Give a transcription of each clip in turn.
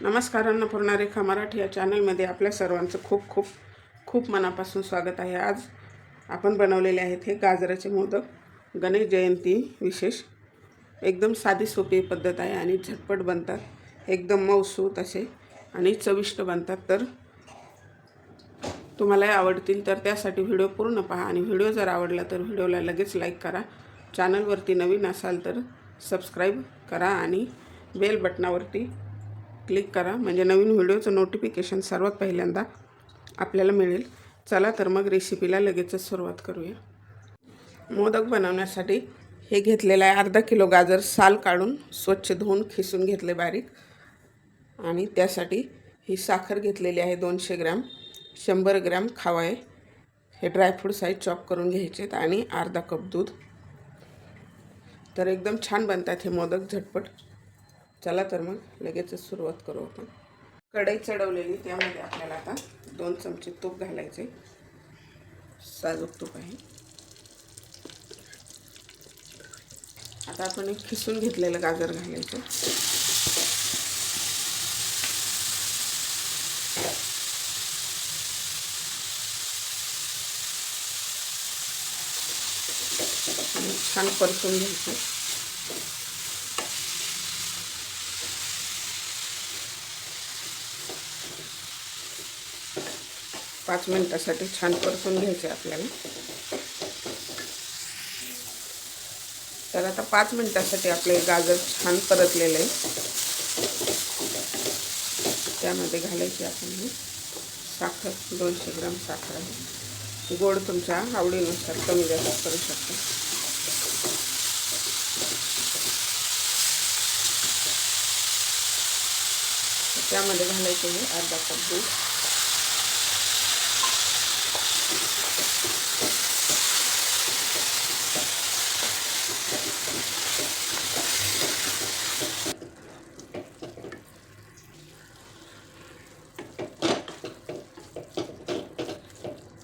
नमस्कार अन्नपूर्णा रेखा मराठी या चॅनलमध्ये आपल्या सर्वांचं खूप खूप खूप मनापासून स्वागत आहे. आज आपण बनवलेले आहेत हे गाजराचे मोदक. गणेश जयंती विशेष. एकदम साधी सोपी पद्धत आहे आणि झटपट बनतात. एकदम मऊसूत असे आणि चविष्ट बनतात. तर तुम्हालाही आवडतील तर त्यासाठी व्हिडिओ पूर्ण पहा आणि व्हिडिओ जर आवडला तर व्हिडिओला लगेच लाईक करा. चॅनलवरती नवीन असाल तर सबस्क्राईब करा आणि बेल बटनावरती क्लिक करा. म्हणजे नवीन व्हिडिओचं नोटिफिकेशन सर्वात पहिल्यांदा आपल्याला मिळेल. चला तर मग रेसिपीला लगेचच सुरुवात करूया. मोदक बनवण्यासाठी हे घेतलेलं आहे अर्धा किलो गाजर साल काढून स्वच्छ धुवून खिसून घेतले बारीक. आणि त्यासाठी ही साखर घेतलेली आहे दोनशे ग्रॅम. शंभर ग्रॅम खावा आहे हे ड्रायफ्रूट्स आहेत चॉप करून घ्यायचे आहेत आणि अर्धा कप दूध. तर एकदम छान बनतात हे मोदक झटपट. चला तर मग लगेचच सुरुवात करू आपण. कढई चढवलेली त्यामध्ये आपल्याला आता दोन चमचे तूप घालायचे. साजूक तूप आहे. आता आपण एक खिसून घेतलेलं गाजर घालायचं. छान परतून घ्यायचं. पाच मिनटासाठी छान परतून घ्यायचे आपल्याला. तर आता पाच मिनटासाठी आपले गाजर छान परतलेले आहे. त्यामध्ये घालायची आपण साखर दोनशे ग्राम साखर आहे. गोड तुमच्या आवडीनुसार कमी जास्त करू शकता. त्यामध्ये घालायचे आहे अर्धा कप दूध.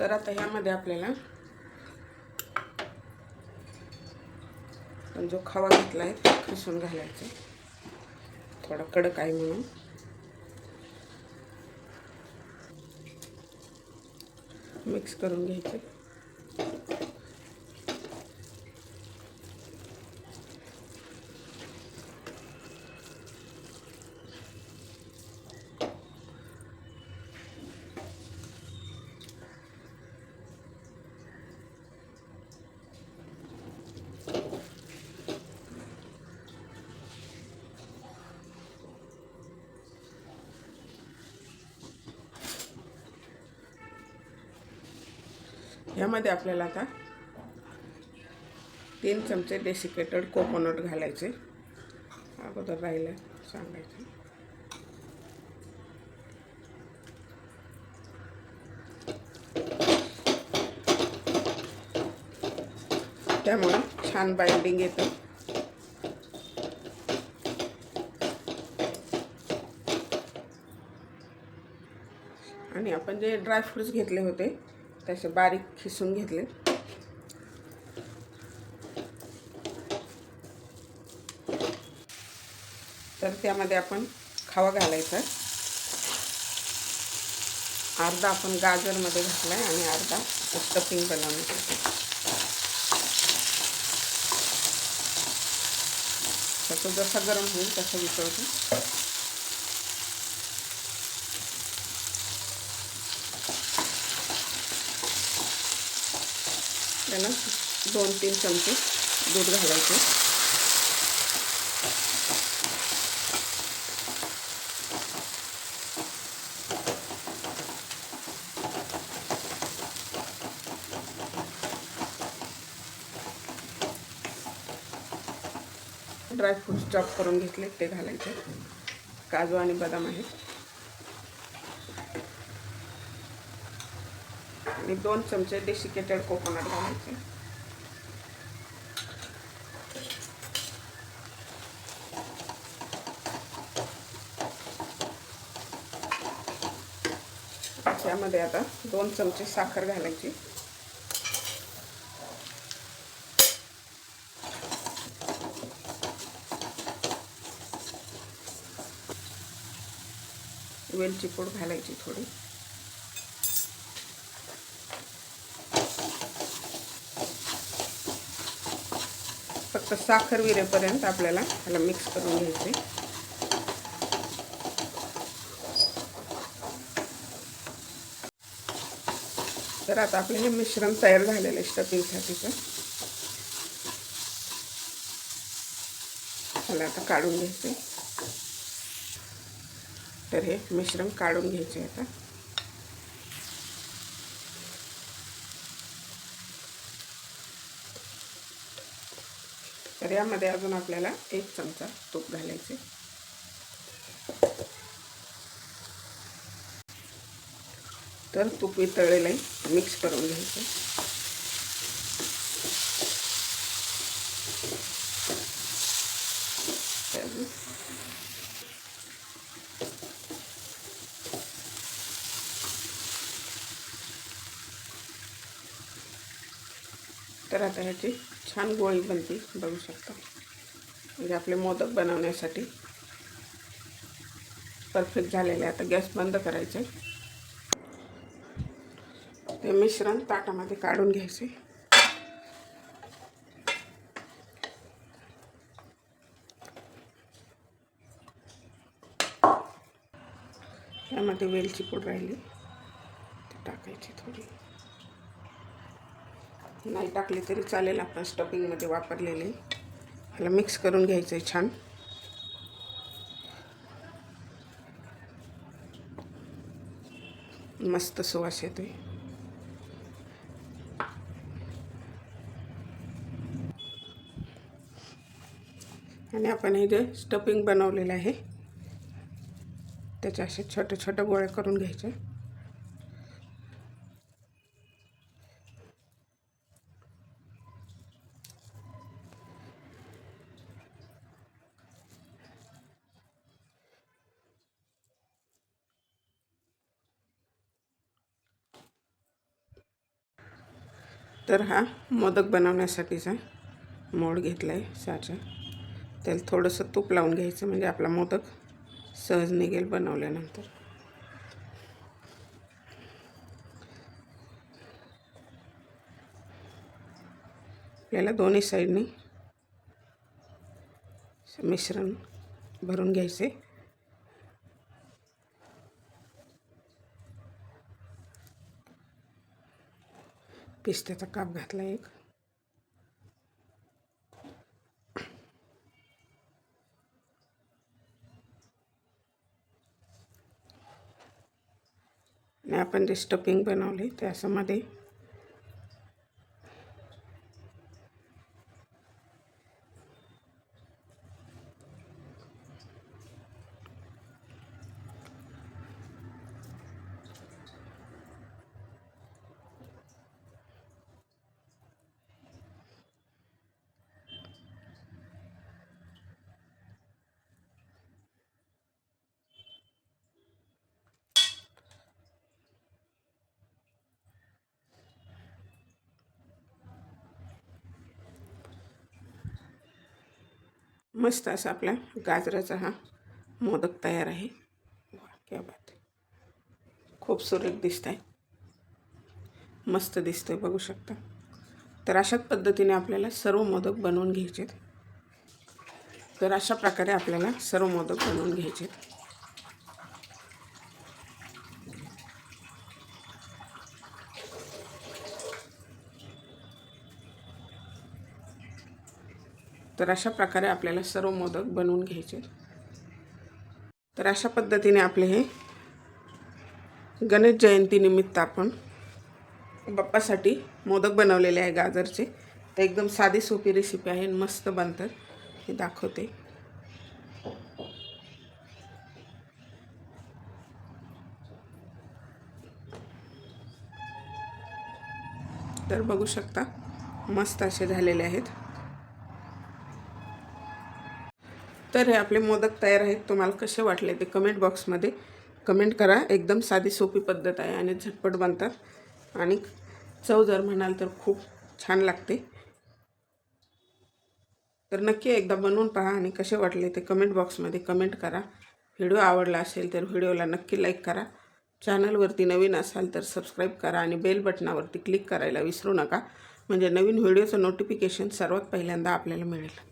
तर आता ह्यामध्ये आपल्याला पण जो खवा घेतला आहे तो खिसून घालायचा. थोडा कडक आहे म्हणून. मिक्स करून घ्यायचं. ह्यामध्ये आपल्याला आता तीन चमचे डेसिकेटेड कोकोनट घालायचे. अगोदर राहिलं सांगायचं. त्यामुळे छान बाइंडिंग येतं. आणि आपण जे ड्रायफ्रूट्स घेतले होते तसे बारीक खिसून घेतले. तर त्यामध्ये आपण खावा घालायचा अर्धा आपण गाजरमध्ये घातला आहे आणि अर्धा स्टफिंग बनवण्यासाठी तसं जसं गरम होईल तसं विकळतो त्यांना दोन तीन चमचे दूध घालायचे. ड्रायफ्रूट्स चॉप करून घेतले ते घालायचे. काजू आणि बदाम आहेत. आणि दोन चमचे डेसिकेटेड कोकोनट घालायचे. त्यामध्ये आता दोन चमचे साखर घालायची. वेलची पूड घालायची थोडी. असं साखर विरेपर्यंत आपल्याला ह्याला मिक्स करून घ्यायचे. तर आता आपलं हे मिश्रण तयार झालेलं आहे स्टफिंगसाठीचं ह्याला आता काढून घ्यायचे. तर हे मिश्रण काढून घ्यायचे आता. तर यामध्ये अजून आपल्याला एक चमचा तूप घालायचे. तर तूप वितळलेलं आहे मिक्स करून घ्यायचं. तर तर आता ह्याची छान गोळी बनते बघू शकता. म्हणजे आपले मोदक बनवण्यासाठी परफेक्ट झालेले आता गॅस बंद करायचे. ते मिश्रण ताटामध्ये काढून घ्यायचे. त्यामध्ये वेलची पूड राहिली. ती टाकायची थोडी. नाही टाकली तरी चालेल आपण स्टफिंगमध्ये वापरलेले. ह्याला मिक्स करून घ्यायचं आहे छान. मस्त सुवास येतोय. आणि आपण हे जे स्टफिंग बनवलेलं आहे त्याच्या असे छोटे छोटे गोळ्या करून घ्यायचे तर हा मोदक बनवण्यासाठीचा मोड घेतला आहे साचा. त्याला थोडंसं तूप लावून घ्यायचं म्हणजे आपला मोदक सहज निघेल बनवल्यानंतर. आपल्याला दोन्ही साईडनी मिश्रण भरून घ्यायचे. पिस्त्याचा काप घातला एक. आणि आपण जे स्टफिंग बनवले त्याच्यामध्ये मस्त असा आपला गाजराचा हा मोदक तयार आहे. क्या बात. खूप सुरेख दिसत आहे मस्त दिसतोय बघू शकता. तर अशाच पद्धतीने आपल्याला सर्व मोदक बनवून घ्यायचे तर अशा प्रकारे आपल्याला सर्व मोदक बनवून घ्यायचे तर अशा प्रकारे आपल्याला सर्व मोदक बनवून घ्यायचे तर अशा पद्धतीने आपले हे गणेश जयंतीनिमित्त आपण बाप्पासाठी मोदक बनवलेले आहे गाजरचे. तर एकदम साधी सोपी रेसिपी आहे आणि मस्त बनतात. हे दाखवते. तर बघू शकता मस्त असे झालेले आहेत. तर हे आपले मोदक तयार आहेत. तुम्हाला कसे वाटले ते कमेंट बॉक्समध्ये कमेंट करा. एकदम साधी सोपी पद्धत आहे आणि झटपट बनतात. आणि चव जर म्हणाल तर खूप छान लागते. तर नक्की एकदा बनवून पहा आणि कसे वाटले ते कमेंट बॉक्समध्ये कमेंट करा. व्हिडिओ आवडला असेल तर व्हिडिओला नक्की लाईक करा. चॅनलवरती नवीन असाल तर सबस्क्राईब करा आणि बेल बटनावरती क्लिक करायला विसरू नका. म्हणजे नवीन व्हिडिओचं नोटिफिकेशन सर्वात पहिल्यांदा आपल्याला मिळेल.